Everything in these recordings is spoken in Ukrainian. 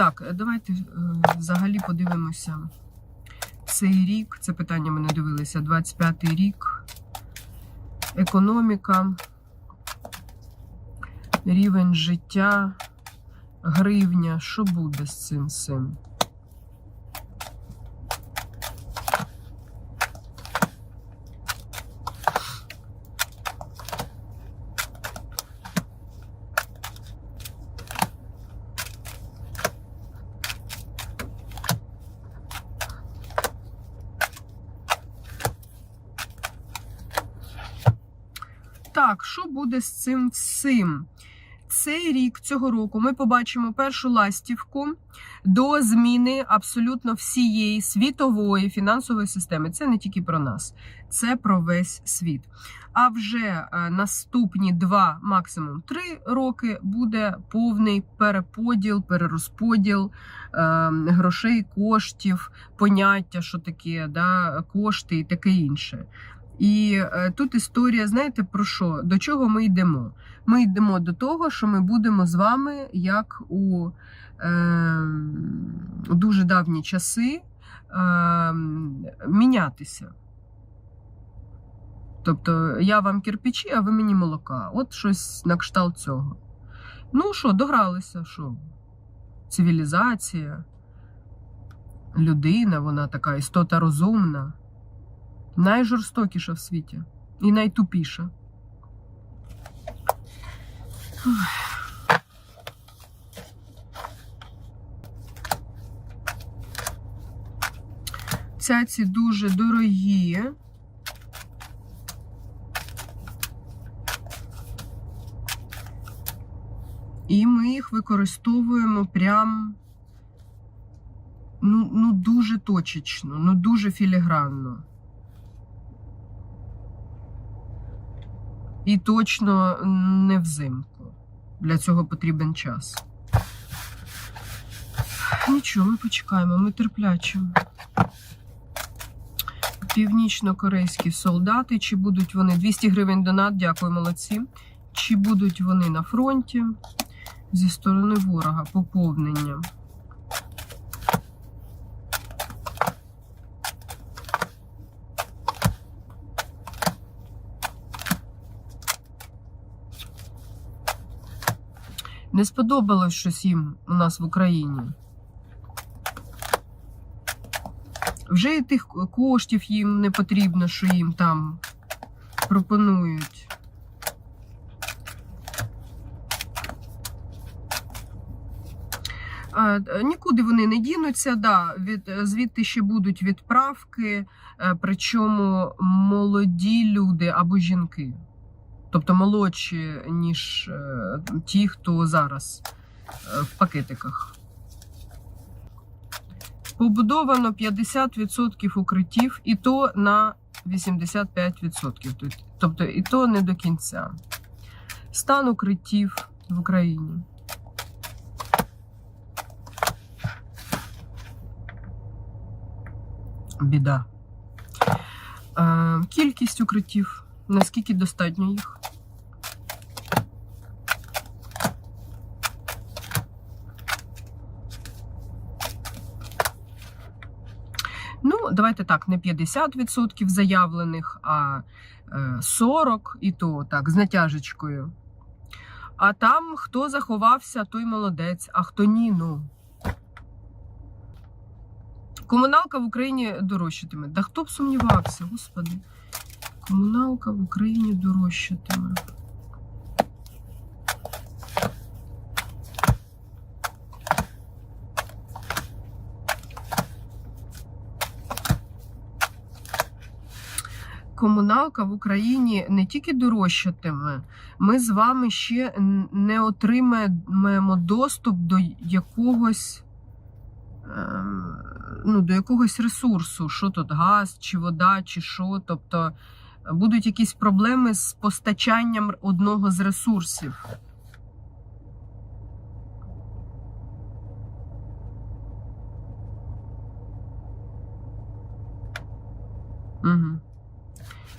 Так, давайте е, взагалі подивимося цей рік. Це питання ми не дивилися. 25-й рік. Економіка, рівень життя, гривня. Що буде з цим всім? Так, що буде з цим всім? Цей рік цього року ми побачимо першу ластівку до зміни абсолютно всієї світової фінансової системи. Це не тільки про нас, це про весь світ. А вже е, наступні два, максимум три роки буде повний переподіл, перерозподіл е, грошей, коштів, поняття, що таке, да, кошти і таке інше. І е, тут історія, знаєте, про що? До чого ми йдемо? Ми йдемо до того, що ми будемо з вами, як у е, дуже давні часи, е, мінятися. Тобто я вам кирпичі, а ви мені молока. От щось на кшталт цього. Ну що, догралися, що? Цивілізація, людина, вона така істота розумна найжорстокіша в світі і найтупіша. Цяці дуже дорогі. І ми їх використовуємо прям ну, ну дуже точечно, ну дуже філігранно. І точно не взимку. Для цього потрібен час. Нічого, ми почекаємо, ми терплячі. Північно-корейські солдати. Чи будуть вони 200 гривень донат, дякую, молодці. Чи будуть вони на фронті зі сторони ворога поповнення? Не сподобалось щось їм у нас в Україні. Вже і тих коштів їм не потрібно, що їм там пропонують. Нікуди вони не дінуться, да, від, звідти ще будуть відправки, е, причому молоді люди або жінки тобто молодші, ніж е, ті, хто зараз е, в пакетиках. Побудовано 50% укриттів, і то на 85%. Тобто, і то не до кінця. Стан укриттів в Україні. Біда. Е, Кількість укриттів. Наскільки достатньо їх? Ну, давайте так, не 50% заявлених, а 40% і то так, з натяжечкою. А там хто заховався, той молодець, а хто ні, ну. Комуналка в Україні дорожчатиме. Да хто б сумнівався, господи. Комуналка в Україні дорожчатиме. Комуналка в Україні не тільки дорожчатиме, ми з вами ще не отримаємо доступ до якогось ем, ну, до якогось ресурсу, що тут газ, чи вода, чи що. Тобто будуть якісь проблеми з постачанням одного з ресурсів.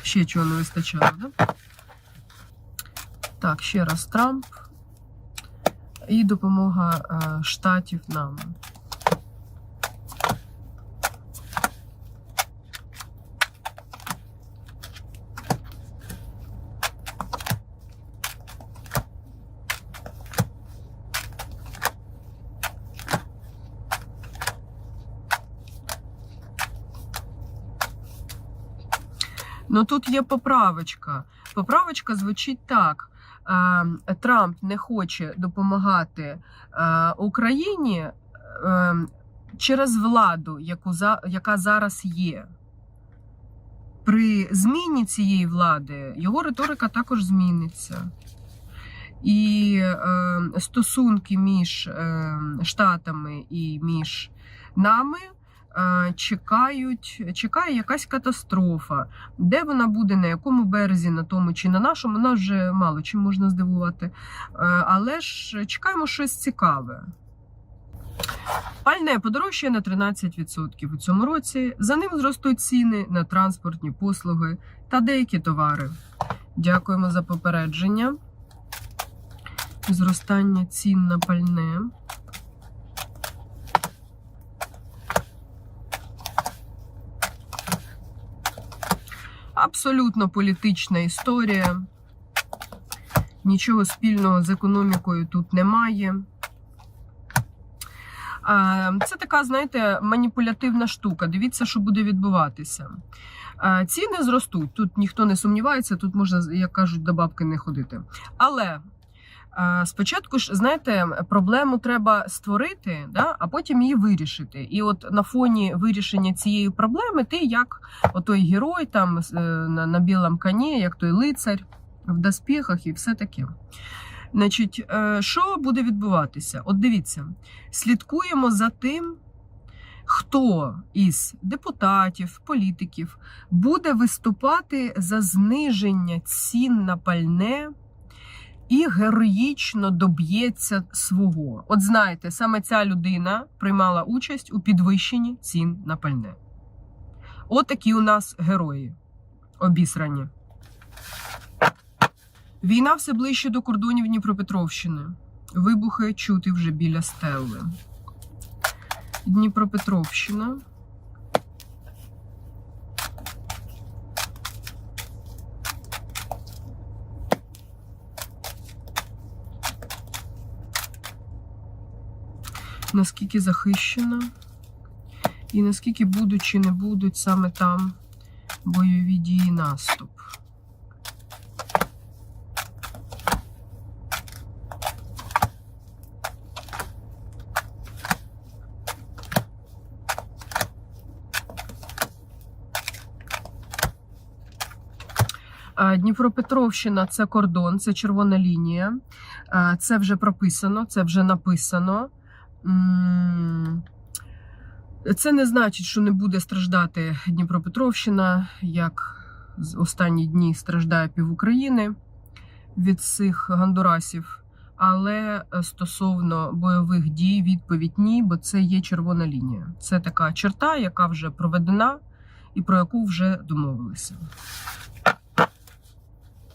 Ще чого не вистачало, да? Так, ще раз Трамп. і допомога е, штатів нам. Ну тут є поправочка. Поправочка звучить так: Е, Трамп не хоче допомагати е, Україні е, через владу, яку яка зараз є. При зміні цієї влади його риторика також зміниться. І стосунки між Штатами і між нами чекають, чекає якась катастрофа. Де вона буде, на якому березі, на тому чи на нашому, нас вже мало чим можна здивувати. Е, Але ж чекаємо щось цікаве. Пальне подорожчає на 13% у цьому році. За ним зростуть ціни на транспортні послуги та деякі товари. Дякуємо за попередження. Зростання цін на пальне. Абсолютно політична історія. Нічого спільного з економікою тут немає. Це така, знаєте, маніпулятивна штука. Дивіться, що буде відбуватися. Ціни зростуть. Тут ніхто не сумнівається, тут можна, як кажуть, до бабки не ходити. Але спочатку ж, знаєте, проблему треба створити, да, а потім її вирішити. І от на фоні вирішення цієї проблеми ти як отой герой там е, на, на білому коні, як той лицар в доспіхах і все таке. Значить, е, що буде відбуватися? От дивіться, слідкуємо за тим, хто із депутатів, політиків буде виступати за зниження цін на пальне і героїчно доб'ється свого. От знаєте, саме ця людина приймала участь у підвищенні цін на пальне. От такі у нас герої обісрані. Війна все ближче до кордонів Дніпропетровщини. Вибухи чути вже біля стели. Дніпропетровщина. Наскільки захищена, і наскільки будуть чи не будуть саме там бойові дії наступ. Дніпропетровщина це кордон, це червона лінія. Це вже прописано, це вже написано. Це не значить, що не буде страждати Дніпропетровщина, як з останні дні страждає пів України від цих гандурасів. Але е, стосовно бойових дій, відповідь ні, бо це є червона лінія. Це така черта, яка вже проведена і про яку вже домовилися.